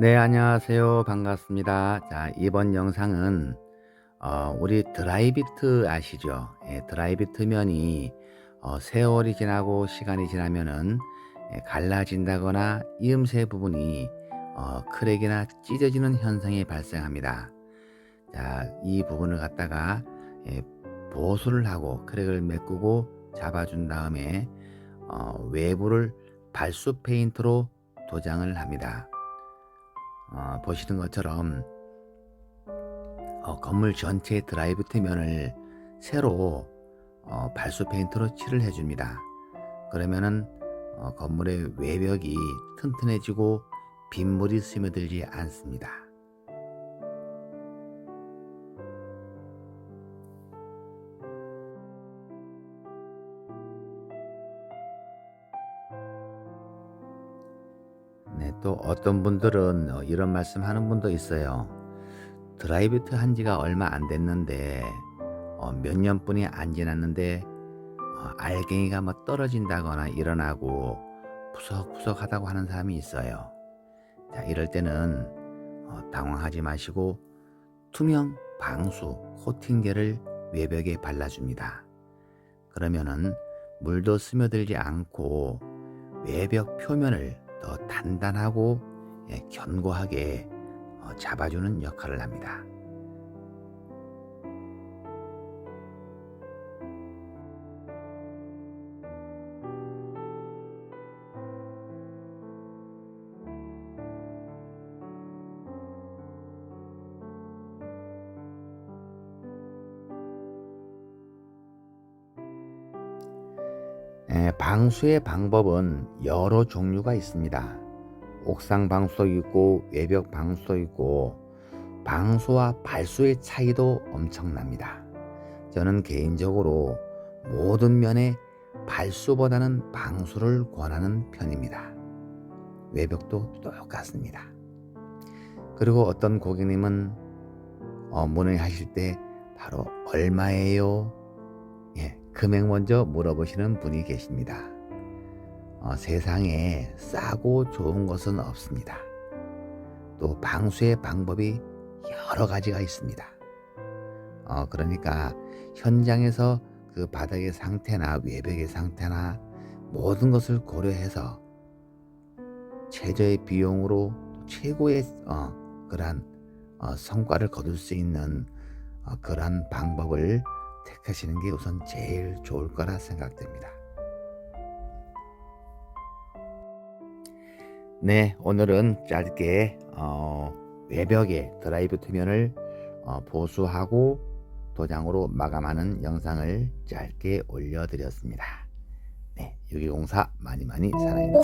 네, 안녕하세요. 반갑습니다. 자, 이번 영상은 어, 우리 드라이비트 아시죠? 예, 드라이비트 면이 어, 세월이 지나고 시간이 지나면은 예, 갈라진다거나 이음새 부분이 어, 크랙이나 찢어지는 현상이 발생합니다. 자, 이 부분을 갖다가 예, 보수를 하고 크랙을 메꾸고 잡아준 다음에 어, 외부를 발수 페인트로 도장을 합니다. 어, 보시는 것처럼 어, 건물 전체 드라이브트 면을 새로 어, 발수 페인트로 칠을 해줍니다. 그러면은 어, 건물의 외벽이 튼튼해지고 빗물이 스며들지 않습니다. 또 어떤 분들은 어, 이런 말씀 하는 분도 있어요. 드라이브트 한 지가 얼마 안 됐는데, 어, 몇 년뿐이 안 지났는데, 어, 알갱이가 뭐 떨어진다거나 일어나고 푸석푸석 하다고 하는 사람이 있어요. 자, 이럴 때는 어, 당황하지 마시고 투명 방수 코팅제를 외벽에 발라줍니다. 그러면은 물도 스며들지 않고 외벽 표면을 더 단단하고 예, 견고하게 어, 잡아주는 역할을 합니다. 방수의 방법은 여러 종류가 있습니다. 옥상 방수도 있고 외벽 방수도 있고 방수와 발수의 차이도 엄청납니다. 저는 개인적으로 모든 면에 발수보다는 방수를 권하는 편입니다. 외벽도 똑같습니다. 그리고 어떤 고객님은 어, 문의 하실 때 바로 얼마예요? 예, 금액 먼저 물어보시는 분이 계십니다. 어, 세상에 싸고 좋은 것은 없습니다. 또 방수의 방법이 여러 가지가 있습니다. 어, 그러니까 현장에서 그 바닥의 상태나 외벽의 상태나 모든 것을 고려해서 최저의 비용으로 최고의 어, 그러한 어, 성과를 거둘 수 있는 어, 그러한 방법을 택하시는 게 우선 제일 좋을 거라 생각됩니다. 네, 오늘은 짧게 어, 외벽에 드라이브 투면을 어, 보수하고 도장으로 마감하는 영상을 짧게 올려드렸습니다. 네, 유기공사 많이 많이 사랑해주세요.